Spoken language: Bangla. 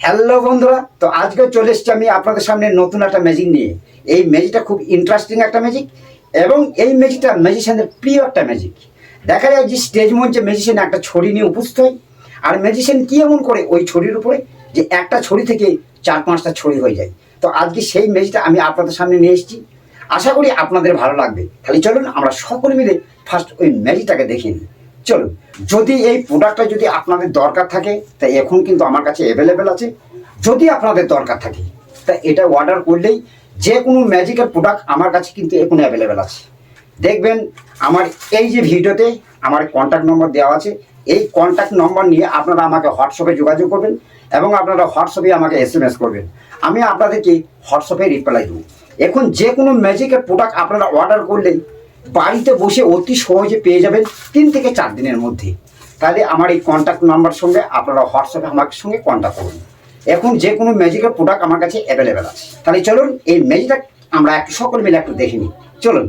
হ্যালো বন্ধুরা, তো আজকে চলে এসেছি আমি আপনাদের সামনে নতুন একটা ম্যাজিক নিয়ে। এই ম্যাজিকটা খুব ইন্টারেস্টিং একটা ম্যাজিক এবং এই ম্যাজিকটা ম্যাজিশিয়ানদের প্রিয় একটা ম্যাজিক দেখা যায় যে স্টেজ মঞ্চে ম্যাজিশিয়ান একটা ছড়ি নিয়ে উপস্থিত হয়, আর ম্যাজিশিয়ান কী এমন করে ওই ছড়ির উপরে যে একটা ছড়ি থেকে চার পাঁচটা ছড়ি হয়ে যায়। তো আজকে সেই ম্যাজিকটা আমি আপনাদের সামনে নিয়ে এসেছি। আশা করি আপনাদের ভালো লাগবে। তাহলে চলুন আমরা সকলে মিলে ফার্স্ট ওই ম্যাজিকটাকে দেখে নিই চলুন, যদি এই প্রোডাক্টটা যদি আপনাদের দরকার থাকে তা এখন কিন্তু আমার কাছে অ্যাভেলেবেল আছে। যদি আপনাদের দরকার থাকে তা এটা অর্ডার করলেই যে কোনো ম্যাজিকের প্রোডাক্ট আমার কাছে কিন্তু এখন অ্যাভেলেবেল আছে। দেখবেন, আমার এই যে ভিডিওতে আমার কন্ট্যাক্ট নম্বর দেওয়া আছে, এই কন্ট্যাক্ট নম্বর নিয়ে আপনারা আমাকে হোয়াটসঅ্যাপে যোগাযোগ করবেন এবং আপনারা হোয়াটসঅ্যাপে আমাকে এস এম এস করবেন। আমি আপনাদেরকে হোয়াটসঅ্যাপে রিপ্লাই দেবো। এখন যে কোনো ম্যাজিকের প্রোডাক্ট আপনারা অর্ডার করলেই বাড়িতে বসে অতি সহজে পেয়ে যাবেন তিন থেকে চার দিনের মধ্যে। তাহলে আমার এই কন্ট্যাক্ট নাম্বার সঙ্গে আপনারা হোয়াটসঅ্যাপে আমার সঙ্গে কন্ট্যাক্ট করুন। এখন যে কোনো ম্যাজিকের প্রোডাক্ট আমার কাছে অ্যাভেলেবেল আছে। তাহলে চলুন, এই ম্যাজিকটা আমরা একটু সকল মিলে একটু দেখে নিই। চলুন।